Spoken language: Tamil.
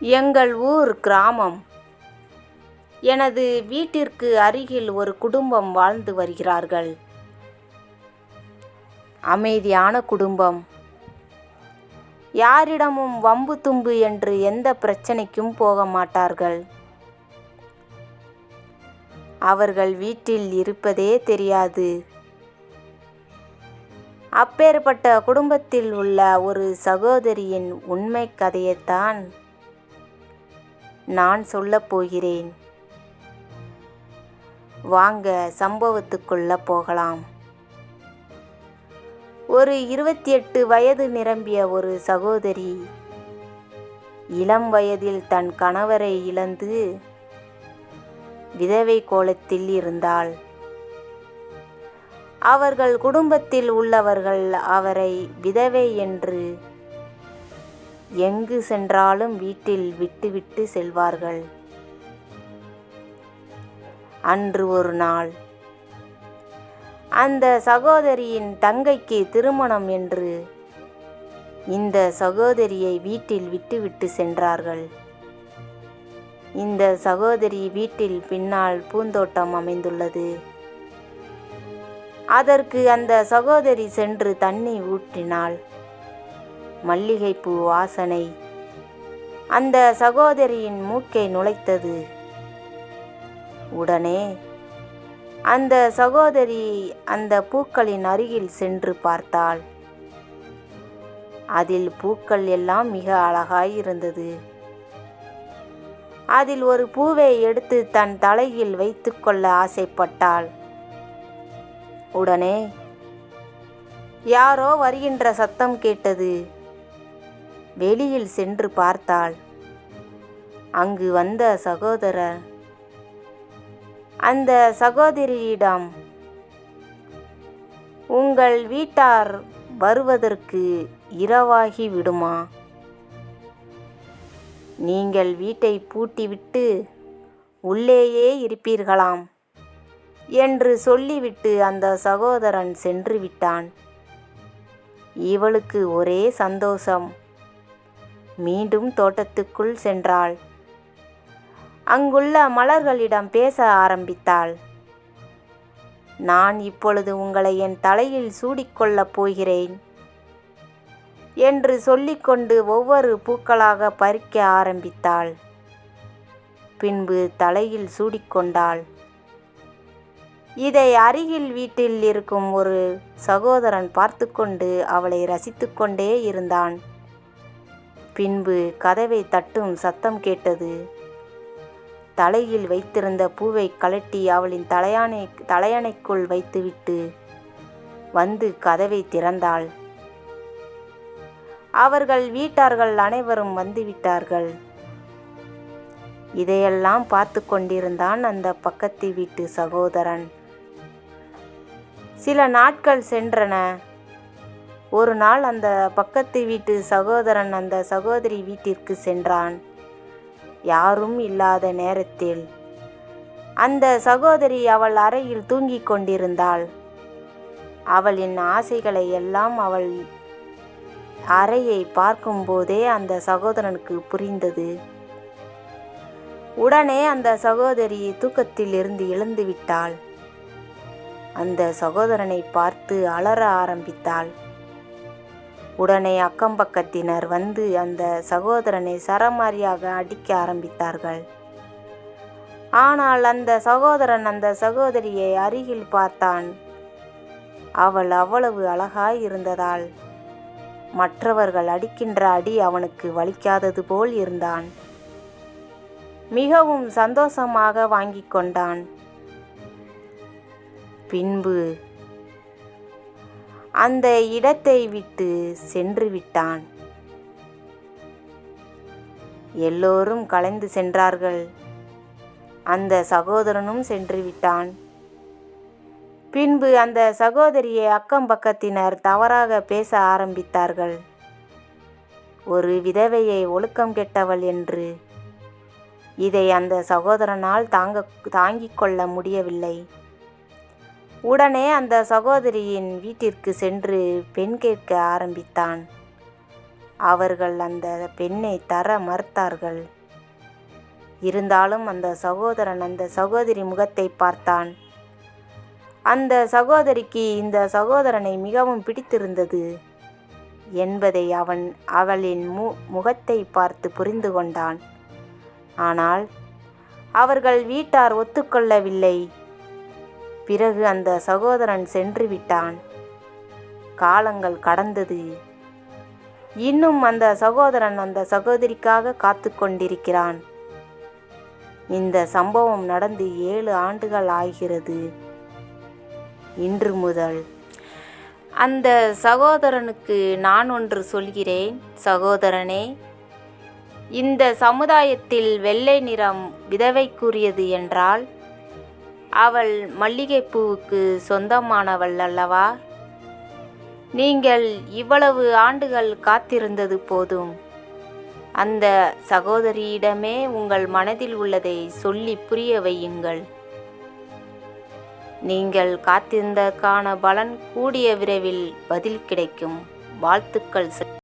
எங்கள் ஊர் கிராமம். எனது வீட்டிற்கு அருகில் ஒரு குடும்பம் வாழ்ந்து வருகிறார்கள். அமைதியான குடும்பம். யாரிடமும் வம்பு தும்பு என்று எந்த பிரச்சனைக்கும் போக மாட்டார்கள். அவர்கள் வீட்டில் இருப்பதே தெரியாது. அப்பேற்பட்ட குடும்பத்தில் உள்ள ஒரு சகோதரியின் உண்மை கதையைத்தான் நான் சொல்லப் போகிறேன். வாங்க சம்பவத்துக்குள்ள போகலாம். ஒரு இருபத்தி எட்டு வயது நிரம்பிய ஒரு சகோதரி இளம் வயதில் தன் கணவரை இழந்து விதவை கோலத்தில் இருந்தாள். அவர்கள் குடும்பத்தில் உள்ளவர்கள் அவரை விதவை என்று எங்கு சென்றாலும் வீட்டில் விட்டுவிட்டு செல்வார்கள். அன்று ஒரு நாள். அந்த சகோதரியின் தங்கைக்கு திருமணம் என்று இந்த சகோதரியை வீட்டில் விட்டுவிட்டு சென்றார்கள். இந்த சகோதரி வீட்டில் பின்னால் பூந்தோட்டம் அமைந்துள்ளது. அதற்கு அந்த சகோதரி சென்று தண்ணி ஊற்றினாள். மல்லிகைப்பூ வாசனை. அந்த சகோதரியின் மூக்கை நுழைத்தது. உடனே அந்த சகோதரி அந்த பூக்களின் அருகில் சென்று பார்த்தாள். அதில் பூக்கள் எல்லாம் மிக அழகாயிருந்தது அதில் ஒரு பூவை எடுத்து தன் தலையில் வைத்துக்கொள்ள ஆசைப்பட்டாள். உடனே யாரோ வருகின்ற சத்தம் கேட்டது. வெளியில் சென்று பார்த்தாள். அங்கு வந்த சகோதரர் அந்த சகோதரியிடம் உங்கள் வீட்டார் வருவதற்கு இரவாகி விடுமா? நீங்கள் வீட்டை பூட்டிவிட்டு உள்ளேயே இருப்பீர்களாம் என்று சொல்லிவிட்டு அந்த சகோதரன் சென்று விட்டான். இவளுக்கு ஒரே சந்தோஷம். மீண்டும் தோட்டத்துக்குள் சென்றாள். அங்குள்ள மலர்களிடம் பேச ஆரம்பித்தாள். நான் இப்பொழுது உங்களை என் தலையில் சூடிக்கொள்ளப் போகிறேன் என்று சொல்லிக்கொண்டு ஒவ்வொரு பூக்களாக பறிக்க ஆரம்பித்தாள். பின்பு தலையில் சூடிக்கொண்டாள். இதை அருகில் வீட்டில் இருக்கும் ஒரு சகோதரன் பார்த்து கொண்டு அவளை ரசித்து கொண்டே இருந்தான். பின்பு கதவை தட்டும் சத்தம் கேட்டது. தலையில் வைத்திருந்த பூவை கழட்டி அவளின் தலையானை தலையணைக்குள் வைத்துவிட்டு வந்து கதவை திறந்தாள். அவர்கள் வீட்டார்கள் அனைவரும் வந்துவிட்டார்கள். இதையெல்லாம் பார்த்து கொண்டிருந்தான் அந்த பக்கத்து வீட்டு சகோதரன். சில நாட்கள் சென்றன. ஒரு நாள் அந்த பக்கத்து வீட்டு சகோதரன் அந்த சகோதரி வீட்டிற்கு சென்றான். யாரும் இல்லாத நேரத்தில் அந்த சகோதரி அவள் அறையில் தூங்கிக் கொண்டிருந்தாள். அவளின் ஆசைகளை எல்லாம் அவள் அறையை பார்க்கும்போதே அந்த சகோதரனுக்கு புரிந்தது. உடனே அந்த சகோதரி தூக்கத்தில் இருந்து எழுந்து விட்டாள். அந்த சகோதரனை பார்த்து அலற ஆரம்பித்தாள். உடனே அக்கம்பக்கத்தினர் வந்து அந்த சகோதரனை சரமாரியாக அடிக்க ஆரம்பித்தார்கள். ஆனால் அந்த சகோதரன் அந்த சகோதரியை அருகில் பார்த்தான். அவள் அவ்வளவு அழகாய் இருந்ததால் மற்றவர்கள் அடிக்கின்ற அடி அவனுக்கு வலிக்காதது போல் இருந்தான். மிகவும் சந்தோஷமாக வாங்கிக் கொண்டான். பின்பு அந்த இடத்தை விட்டு சென்று விட்டான். எல்லோரும் கலைந்து சென்றார்கள். அந்த சகோதரனும் சென்று விட்டான். பின்பு அந்த சகோதரியை அக்கம் பக்கத்தினர் தவறாக பேச ஆரம்பித்தார்கள். ஒரு விதவையை ஒழுக்கம் கெட்டவள் என்று இதை அந்த சகோதரனால் தாங்க தாங்கிக் கொள்ள முடியவில்லை. உடனே அந்த சகோதரியின் வீட்டிற்கு சென்று பெண் கேட்க ஆரம்பித்தான். அவர்கள் அந்த பெண்ணை தர மறுத்தார்கள். இருந்தாலும் அந்த சகோதரன் அந்த சகோதரி முகத்தை பார்த்தான். அந்த சகோதரிக்கு இந்த சகோதரனை மிகவும் பிடித்திருந்தது என்பதை அவன் அவளின் மு முகத்தை பார்த்து புரிந்து கொண்டான். ஆனால் அவர்கள் வீட்டார் ஒத்துக்கொள்ளவில்லை. பிறகு அந்த சகோதரன் சென்று விட்டான். காலங்கள் கடந்தது. இன்னும் அந்த சகோதரன் அந்த சகோதரிக்காக காத்து கொண்டிருக்கிறான். இந்த சம்பவம் நடந்து ஏழு ஆண்டுகள் ஆகிறது. இன்று முதல். அந்த சகோதரனுக்கு நான் ஒன்று சொல்கிறேன் சகோதரனே. இந்த சமுதாயத்தில் வெள்ளை நிறம் விதவைக்குரியது என்றால் அவள் மல்லிகைப்பூவுக்கு சொந்தமானவள் அல்லவா? நீங்கள் இவ்வளவு ஆண்டுகள் காத்திருந்தது போதும். அந்த சகோதரியிடமே உங்கள் மனதில் உள்ளதை சொல்லி புரிய வையுங்கள். நீங்கள் காத்திருந்ததற்கான பலன் கூடிய விரைவில் பதில் கிடைக்கும். வாழ்த்துக்கள்